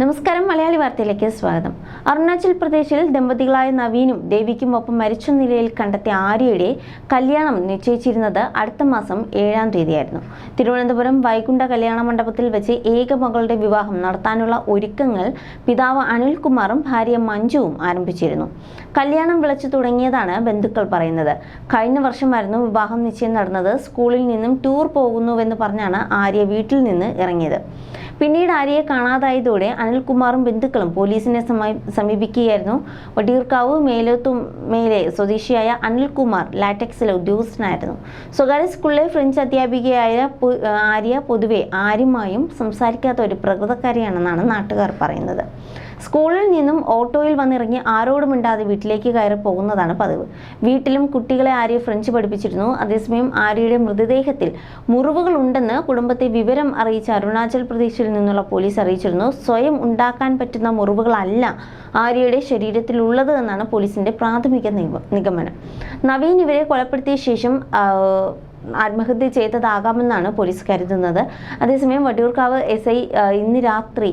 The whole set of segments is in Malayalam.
നമസ്കാരം മലയാളി വാർത്തയിലേക്ക് സ്വാഗതം. അരുണാചൽ പ്രദേശിൽ ദമ്പതികളായ നവീനും ദേവിക്കും ഒപ്പം മരിച്ച നിലയിൽ കണ്ടെത്തിയ ആര്യയുടെ കല്യാണം നിശ്ചയിച്ചിരുന്നത് അടുത്ത മാസം ഏഴാം തീയതിയായിരുന്നു. തിരുവനന്തപുരം വൈകുണ്ഠ കല്യാണ മണ്ഡപത്തിൽ വെച്ച് ഏക മകളുടെ വിവാഹം നടത്താനുള്ള ഒരുക്കങ്ങൾ പിതാവ് അനിൽകുമാറും ഭാര്യ മഞ്ജുവും ആരംഭിച്ചിരുന്നു. കല്യാണം വിളിച്ചു തുടങ്ങിയതാണ് ബന്ധുക്കൾ പറയുന്നത്. കഴിഞ്ഞ വർഷമായിരുന്നു വിവാഹം നിശ്ചയം നടന്നത്. സ്കൂളിൽ നിന്നും ടൂർ പോകുന്നുവെന്ന് പറഞ്ഞാണ് ആര്യ വീട്ടിൽ നിന്ന് ഇറങ്ങിയത്. പിന്നീട് ആര്യയെ കാണാതായതോടെ അനിൽകുമാറും ബന്ധുക്കളും പോലീസിനെ സമീ- സമീപിക്കുകയായിരുന്നു. വട്ടിയൂർക്കാവ് മേലോത്തു മേലെ സ്വദേശിയായ അനിൽകുമാർ ലാറ്റക്സിലെ ഉദ്യോഗസ്ഥനായിരുന്നു. സ്വകാര്യ സ്കൂളിലെ ഫ്രഞ്ച് അധ്യാപികയായ ആര്യ പൊതുവെ ആരുമായും സംസാരിക്കാത്ത ഒരു പ്രകൃതക്കാരിയാണെന്നാണ് നാട്ടുകാർ പറയുന്നത്. സ്കൂളിൽ നിന്നും ഓട്ടോയിൽ വന്നിറങ്ങി ആരോടും മിണ്ടാതെ വീട്ടിലേക്ക് കയറി പോകുന്നതാണ് പതിവ്. വീട്ടിലും കുട്ടികളെ ആര്യ ഫ്രഞ്ച് പഠിപ്പിച്ചിരുന്നു. അതേസമയം ആര്യയുടെ മൃതദേഹത്തിൽ മുറിവുകൾ ഉണ്ടെന്ന് കുടുംബത്തെ വിവരം അറിയിച്ച അരുണാചൽ പ്രദേശിൽ നിന്നുള്ള പോലീസ് അറിയിച്ചിരുന്നു. സ്വയം ഉണ്ടാക്കാൻ പറ്റുന്ന മുറിവുകളല്ല ആര്യയുടെ ശരീരത്തിലുള്ളത് എന്നാണ് പോലീസിന്റെ പ്രാഥമിക നിഗമനം. നവീൻ ഇവരെ കൊലപ്പെടുത്തിയ ശേഷം ആത്മഹത്യ ചെയ്തതാകാമെന്നാണ് പോലീസ് കരുതുന്നത്. അതേസമയം വട്ടിയൂർക്കാവ് എസ് ഐ ഇന്ന് രാത്രി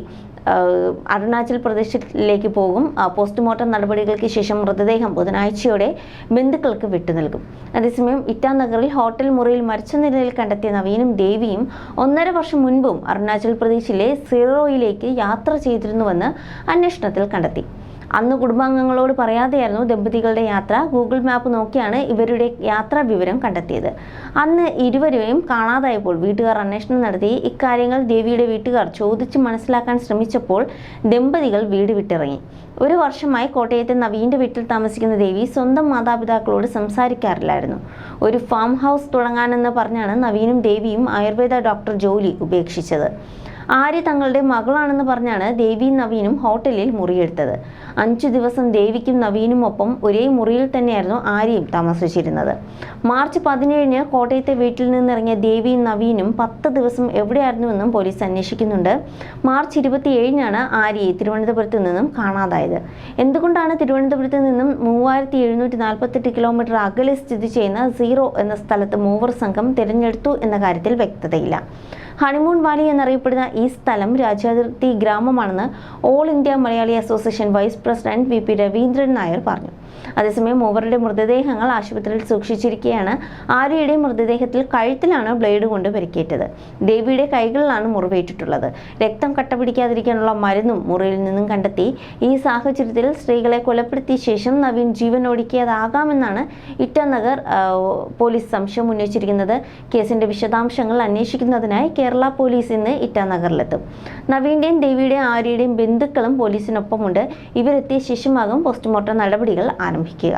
അരുണാചൽ പ്രദേശിലേക്ക് പോകും. പോസ്റ്റ്മോർട്ടം നടപടികൾക്ക് ശേഷം മൃതദേഹം ബുധനാഴ്ചയോടെ ബന്ധുക്കൾക്ക് വിട്ടു നൽകും. അതേസമയം ഇറ്റാനഗറിൽ ഹോട്ടൽ മുറിയിൽ മരിച്ച നിലയിൽ കണ്ടെത്തിയ നവീനും ദേവിയും ഒന്നര വർഷം മുൻപും അരുണാചൽ പ്രദേശിലെ സിറോയിലേക്ക് യാത്ര ചെയ്തിരുന്നുവെന്ന് അന്വേഷണത്തിൽ കണ്ടെത്തി. അന്ന് കുടുംബാംഗങ്ങളോട് പറയാതെയായിരുന്നു ദമ്പതികളുടെ യാത്ര. ഗൂഗിൾ മാപ്പ് നോക്കിയാണ് ഇവരുടെ യാത്രാ വിവരം കണ്ടെത്തിയത്. അന്ന് ഇരുവരെയും കാണാതായപ്പോൾ വീട്ടുകാർ അന്വേഷണം നടത്തി. ഇക്കാര്യങ്ങൾ ദേവിയുടെ വീട്ടുകാർ ചോദിച്ച് മനസ്സിലാക്കാൻ ശ്രമിച്ചപ്പോൾ ദമ്പതികൾ വീട് വിട്ടിറങ്ങി. ഒരു വർഷമായി കോട്ടയത്തെ നവീന്റെ വീട്ടിൽ താമസിക്കുന്ന ദേവി സ്വന്തം മാതാപിതാക്കളോട് സംസാരിക്കാറില്ലായിരുന്നു. ഒരു ഫാം ഹൗസ് തുടങ്ങാനെന്ന് പറഞ്ഞാണ് നവീനും ദേവിയും ആയുർവേദ ഡോക്ടർ ജോലി ഉപേക്ഷിച്ചത്. ആര്യ തങ്ങളുടെ മകളാണെന്ന് പറഞ്ഞാണ് ദേവിയും നവീനും ഹോട്ടലിൽ മുറിയെടുത്തത്. അഞ്ചു ദിവസം ദേവിക്കും നവീനും ഒപ്പം ഒരേ മുറിയിൽ തന്നെയായിരുന്നു ആര്യയും താമസിച്ചിരുന്നത്. മാർച്ച് പതിനേഴിന് കോട്ടയത്തെ വീട്ടിൽ നിന്നിറങ്ങിയ ദേവിയും നവീനും പത്ത് ദിവസം എവിടെയായിരുന്നുവെന്നും പോലീസ് അന്വേഷിക്കുന്നുണ്ട്. മാർച്ച് ഇരുപത്തിയേഴിനാണ് ആര്യയെ തിരുവനന്തപുരത്ത് നിന്നും കാണാതായത്. എന്തുകൊണ്ടാണ് തിരുവനന്തപുരത്ത് നിന്നും മൂവായിരത്തി എഴുന്നൂറ്റി നാൽപ്പത്തെട്ട് കിലോമീറ്റർ അകലെ സ്ഥിതി ചെയ്യുന്ന സീറോ എന്ന സ്ഥലത്ത് മൂവർ സംഘം തിരഞ്ഞെടുത്തു എന്ന കാര്യത്തിൽ വ്യക്തതയില്ല. ഹണിമൂൺ വാലി എന്നറിയപ്പെടുന്ന ഈ സ്ഥലം രാജ്യാതിർത്തി ഗ്രാമമാണെന്ന് all India Malayali association vice president V P Raveendran Nair പറഞ്ഞു. അതേസമയം മൂവരുടെ മൃതദേഹങ്ങൾ ആശുപത്രിയിൽ സൂക്ഷിച്ചിരിക്കുകയാണ്. ആര്യയുടെ മൃതദേഹത്തിൽ കഴുത്തിലാണ് ബ്ലേഡ് കൊണ്ട് പരിക്കേറ്റത്. ദേവിയുടെ കൈകളിലാണ് മുറിവേറ്റിട്ടുള്ളത്. രക്തം കട്ടപിടിക്കാതിരിക്കാനുള്ള മരുന്നും മുറിയിൽ നിന്നും കണ്ടെത്തി. ഈ സാഹചര്യത്തിൽ സ്ത്രീകളെ കൊലപ്പെടുത്തിയ ശേഷം നവീൻ ജീവൻ ഒടുക്കിയതാകാമെന്നാണ് ഇറ്റാനഗർ പോലീസ് സംശയം ഉന്നയിച്ചിരിക്കുന്നത്. കേസിന്റെ വിശദാംശങ്ങൾ അന്വേഷിക്കുന്നതിനായി കേരള പോലീസ് ഇന്ന് ഇറ്റാനഗറിലെത്തും. നവീന്റെയും ദേവിയുടെയും ആര്യയുടെയും ബന്ധുക്കളും പോലീസിനൊപ്പമുണ്ട്. ഇവരെത്തിയ ശേഷമാകും പോസ്റ്റ്മോർട്ടം നടപടികൾ ആരംഭിക്കുക.